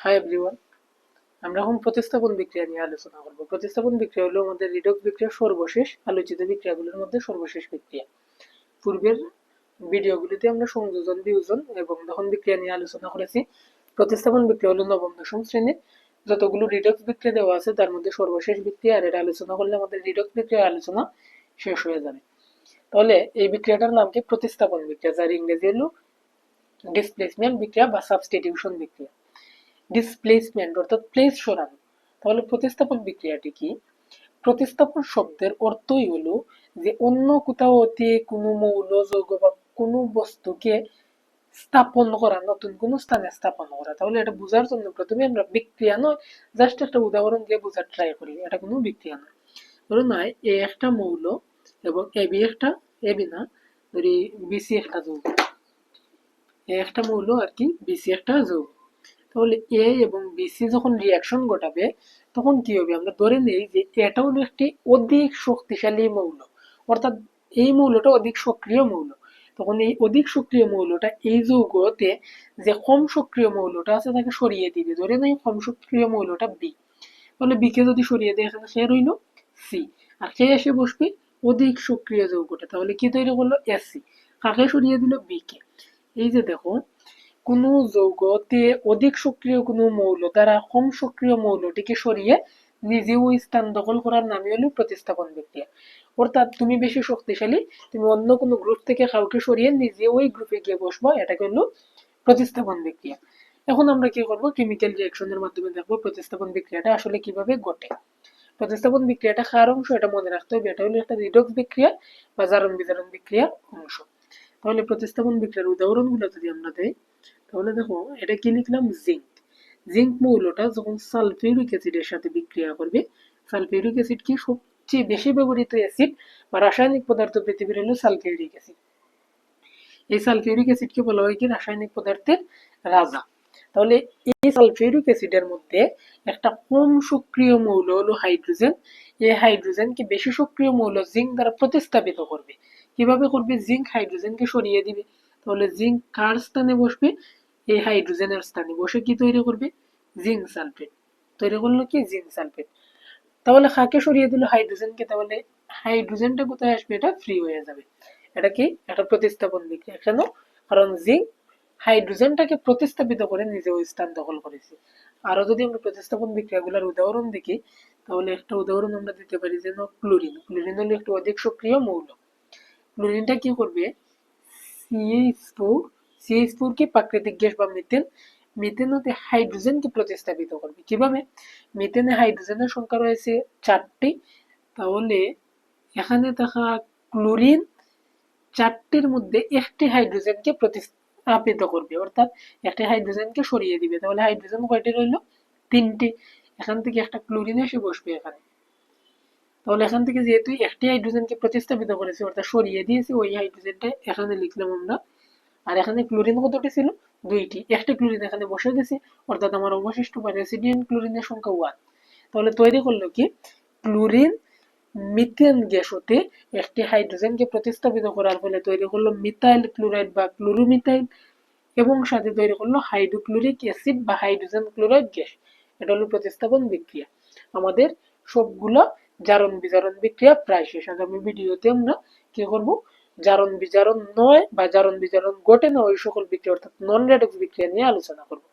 Hi everyone আমরা এখন প্রতিস্থাপন বিক্রিয়া নিয়ে আলোচনা করব। প্রতিস্থাপন বিক্রিয়া হলো আমাদের রিডক্স বিক্রিয়ার সর্বশেষ, আলোচিত বিক্রিয়াগুলোর মধ্যে সর্বশেষ বিক্রিয়া। পূর্বের ভিডিওগুলিতে আমরা সংযোজন, বিয়োজন এবং দহন বিক্রিয়া নিয়ে আলোচনা করেছি। প্রতিস্থাপন বিক্রিয়া হলো নবম, দশম শ্রেণির যতগুলো রিডক্স বিক্রিয়া দেওয়া আছে, তার মধ্যে সর্বশেষ বিক্রিয়া আর এটা আলোচনা করলে আমাদের রিডক্স বিক্রিয়ার আলোচনা শেষ হয়ে যাবে। তাহলে এই বিক্রিয়াটার নাম কি? প্রতিস্থাপন বিক্রিয়া, যার ইংরেজি হলো ডিসপ্লেসমেন্ট বিক্রিয়া বা সাবস্টিটিউশন বিক্রিয়া। ডিসপ্লেসমেন্ট অর্থাৎ প্লেস সরানো। তাহলে প্রতিস্থাপন বিক্রিয়াটি কি? প্রতিস্থাপন শব্দের অর্থই হলো যে অন্য কোথাও হতে কোনো মৌল, যৌগ বা কোনো বস্তুকে স্থাপন করা, নতুন কোনো স্থানে স্থাপন করা। তাহলে এটা বোঝার জন্য প্রথমে আমরা বিক্রিয়া নয় জাস্ট একটা উদাহরণ দিয়ে বোঝার ট্রাই করি। এটা কোনো বিক্রিয়া নয়। ধরো নয় এ একটা মৌল এবং এ বি একটা, এ বি না, ধরি বিসি একটা যৌগ। এ একটা মৌল আর কি বিসি একটা যৌগ। তাহলে এ এবং বিসি যখন রিয়াকশন ঘটাবে, তখন কি হবে? আমরা ধরে নেই যে এটা হলো একটি অধিক শক্তিশালী মৌল। অর্থাৎ এই মৌলটা অধিক সক্রিয় মৌল। তখন এই অধিক সক্রিয় মৌলটা এই যৌগতে যে কম সক্রিয় মৌলটা আছে, তাকে সরিয়ে দিবে। ধরে নেই কম সক্রিয় মৌলটা বি তাহলে বিকে যদি সরিয়ে দেয় এখানে সে রইল সি আর কে এসে বসবে অধিক সক্রিয় যৌগটা। তাহলে কি তৈরি করল? এসি কাকে সরিয়ে দিল? বিকে এই যে দেখো কোনো যৌগতে অধিক সক্রিয় কোনো মৌল দ্বারা কম সক্রিয় মৌলটিকে সরিয়ে নিজে ওই স্থান দখল করার নামই হলো প্রতিস্থাপন বিক্রিয়া। অর্থাৎ তুমি বেশি শক্তিশালী, তুমি অন্য কোনো গ্রুপ থেকে কাউকে সরিয়ে নিজে ওই গ্রুপে গিয়ে বসবো, এটাকে হলো প্রতিস্থাপন বিক্রিয়া। এখন আমরা কি করব? কেমিক্যাল রিয়াকশনের মাধ্যমে দেখব প্রতিস্থাপন বিক্রিয়াটা আসলে কীভাবে ঘটে। প্রতিস্থাপন বিক্রিয়াটা কার অংশ এটা মনে রাখতে হবে। এটা হলো একটা রিডক্স বিক্রিয়া বা জারণ বিজারণ বিক্রিয়ার অংশ। তাহলে প্রতিস্থাপন বিক্রিয়ার উদাহরণগুলো যদি আমরা দেই তাহলে দেখো, এটা কি লিখলাম? জিঙ্ক জিঙ্ক মৌলটা যখন সালফিউরিক অ্যাসিডের সাথে বিক্রিয়া করবে সালফিউরিক অ্যাসিড কি সবচেয়ে বেশি ব্যবহৃত অ্যাসিড বা রাসায়নিক পদার্থ পৃথিবীর হলো সালফিউরিক অ্যাসিড এই সালফিউরিক অ্যাসিডকে বলা হয় কি? রাসায়নিক পদার্থের রাজা। তাহলে এই সালফিউরিক অ্যাসিডের মধ্যে একটা কম সক্রিয় মৌল হলো হাইড্রোজেন এই হাইড্রোজেনকে বেশি সক্রিয় মৌল জিঙ্ক দ্বারা প্রতিস্থাপিত করবে। কীভাবে করবে? জিঙ্ক হাইড্রোজেনকে সরিয়ে দিবে। তাহলে জিঙ্ক কার স্থানে বসবে? এই হাইড্রোজেনের স্থানে বসে কি তৈরি করবে? জিঙ্ক সালফেট তৈরি করল কি? জিঙ্ক সালফেট তাহলে খাকে সরিয়ে দিল হাইড্রোজেনকে তাহলে হাইড্রোজেনটা কোথায় আসবে? এটা ফ্রি হয়ে যাবে। এটা কি? একটা প্রতিস্থাপন বিক্রিয়া কেন? কারণ জিঙ্ক হাইড্রোজেনটাকে প্রতিস্থাপিত করে নিজে ওই স্থান দখল করেছে। আরও যদি আমরা প্রতিস্থাপন বিক্রিয়াগুলোর উদাহরণ দেখি, তাহলে একটা উদাহরণ আমরা দিতে পারি যে ক্লোরিন। ক্লোরিন হলো একটু অধিক সক্রিয় মৌল। ক্লোরিনটা কি করবে? সিএইচ ফোর সিএইচ ফোর প্রাকৃতিক গ্যাস বা মিথেন মিথেন হতে হাইড্রোজেনকে প্রতিস্থাপিত করবে কীভাবে? মিথেনে হাইড্রোজেনের সংখ্যা রয়েছে চারটি তাহলে এখানে থাকা ক্লোরিন চারটির মধ্যে একটি হাইড্রোজেনকে প্রতিস্থাপিত করবে অর্থাৎ একটি হাইড্রোজেনকে সরিয়ে দিবে। তাহলে হাইড্রোজেন কয়টি রইল তিনটি। এখান থেকে একটা ক্লোরিন এসে বসবে এখানে। তাহলে এখান থেকে যেহেতু একটি হাইড্রোজেনকে প্রতিস্থাপিত করেছে, অর্থাৎ সরিয়ে দিয়েছে, ওই হাইড্রোজেনটা এখানে লিখলাম আমরা আর এখানে ক্লোরিন কতটি ছিল? দুইটি। একটি ক্লোরিন এখানে বসে গেছে অর্থাৎ আমার অবশিষ্ট বা রেসিডিয়েন্ট ক্লোরিনের সংখ্যা ওয়ান তাহলে তৈরি করল কি? ক্লোরিন মিথেন গ্যাস হতে একটি হাইড্রোজেনকে প্রতিস্থাপিত করার ফলে তৈরি করল মিথাইল ক্লোরাইড বা ক্লোরোমিথাইল এবং সাথে তৈরি করল হাইড্রোক্লোরিক অ্যাসিড বা হাইড্রোজেন ক্লোরাইড গ্যাস। এটা হলো প্রতিস্থাপন বিক্রিয়া। আমাদের সবগুলো জারণ বিজারণ বিক্রিয়া প্রায় শেষ। আগামী ভিডিওতে আমরা কি করব? জারণ বিজারণ নয় বা জারণ বিজারণ ঘটে না, ওই সকল বিক্রিয়া, অর্থাৎ নন রেডক্স বিক্রিয়া নিয়ে আলোচনা করব।